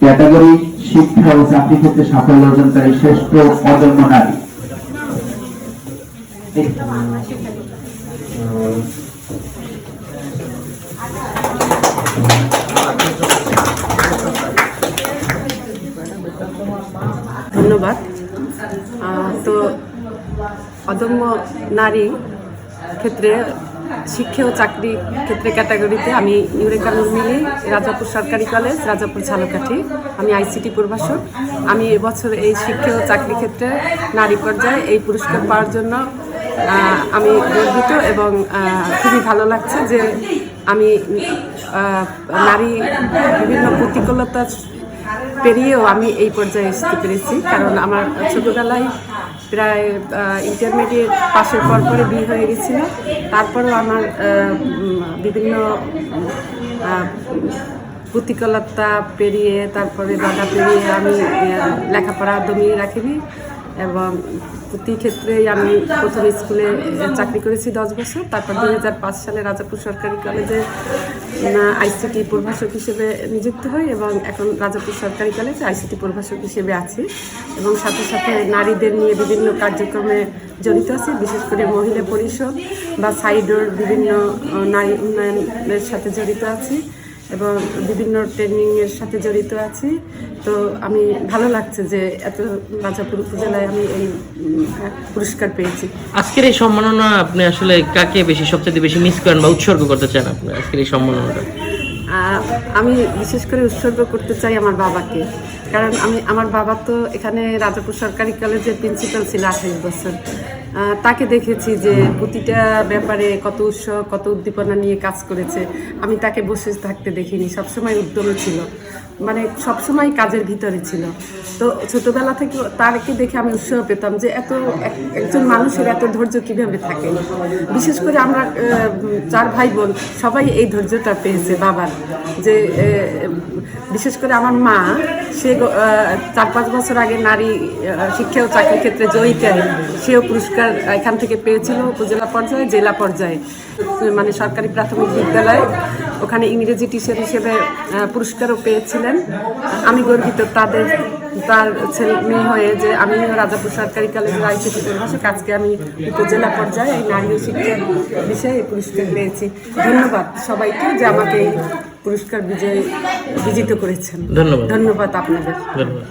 Category শিক্ষা ও চাকরি ক্ষেত্রে সাফল্য অর্জনকারী শ্রেষ্ঠ অদম্য নারী। ধন্যবাদ। তো অদম্য নারী ক্ষেত্রে শিক্ষা ও চাকরি ক্ষেত্রে ক্যাটাগরিতে আমি ইউরেকা নুরমিলি রাজাপুর সরকারি কলেজ রাজাপুর ঝালকাঠি। আমি আইসিটি প্রভাষক আমি এবছর এই শিক্ষা ও চাকরি ক্ষেত্রে নারী পর্যায়ে এই পুরস্কার পাওয়ার জন্য আমি গর্বিত এবং খুবই ভালো লাগছে যে আমি নারী বিভিন্ন প্রতিকূলতা পেরিয়েও আমি এই পর্যায়ে আসতে পেরেছি, কারণ আমার ছোটোবেলায় প্রায় ইন্টারমিডিয়েট পাশের পর পরে বিয়ে হয়ে গেছিল। তারপরেও আমার বিভিন্ন পুতিকলতা পেরিয়ে, তারপরে বাধা পেরিয়ে আমি লেখাপড়া দমিয়ে রাখিনি। এবং প্রতি ক্ষেত্রেই আমি প্রথম স্কুলে চাকরি করেছি দশ বছর। তারপর দু হাজার পাঁচ সালে রাজাপুর সরকারি কলেজে আইসিটি প্রভাষক হিসেবে নিযুক্ত হই এবং এখন রাজাপুর সরকারি কলেজে আইসিটি প্রভাষক হিসেবে আছি। এবং সাথে সাথে নারীদের নিয়ে বিভিন্ন কার্যক্রমে জড়িত আছি, বিশেষ করে মহিলা পরিষদ বা সাইডোর বিভিন্ন নারী উন্নয়নের সাথে জড়িত আছি। এবং বিভিন্ন ট্রেনিংয়ের সাথে জড়িত আছি। তো আমি ভালো লাগছে যে এত রাজাপুর উপজেলায় আমি এই পুরস্কার পেয়েছি। আজকের এই সম্মাননা আপনি আসলে কাকে বেশি সবচেয়ে বেশি মিস করেন বা উৎসর্গ করতে চান আপনি আজকের এই সম্মাননাটা? আমি বিশেষ করে উৎসর্গ করতে চাই আমার বাবাকে। কারণ আমি আমার বাবা তো এখানে রাজাপুর সরকারি কলেজের প্রিন্সিপাল ছিল আঠাইশ বছর। তাকে দেখেছি যে প্রতিটা ব্যাপারে কত উৎসাহ কত উদ্দীপনা নিয়ে কাজ করেছে। আমি তাকে বসে থাকতে দেখিনি, সবসময় উদ্যমে ছিল। মানে সবসময় কাজের ভিতরে ছিল। তো ছোটবেলা থেকে তারকে দেখে আমি উৎসাহ পেতাম যে এত এক- একজন মানুষের এত ধৈর্য কীভাবে থাকে। বিশেষ করে আমরা চার ভাই বোন সবাই এই ধৈর্যটা পেয়েছে বাবার। যে বিশেষ করে আমার মা, সে চার, পাঁচ বছর আগে নারী শিক্ষা ও চাকরি ক্ষেত্রে জয়িতায় সেও পুরস্কার এখান থেকে পেয়েছিল উপজেলা পর্যায়ে, জেলা পর্যায়ে। মানে সরকারি প্রাথমিক বিদ্যালয়ে। ওখানে ইংরেজি টিচার হিসেবে পুরস্কারও পেয়েছিলেন। আমি গর্বিত তাদের তার ছেলে মেয়ে হয়ে যে আমি রাজাপুর সরকারি কলেজের আইসিটি প্রভাষক আজকে আমি উপজেলা পর্যায়ে এই নারী শিক্ষা বিষয়ে এই পুরস্কার পেয়েছি। ধন্যবাদ সবাইকে যে আমাকে এই পুরস্কার বিজয় বিজিত করেছেন। ধন্যবাদ। ধন্যবাদ আপনাদের। ধন্যবাদ।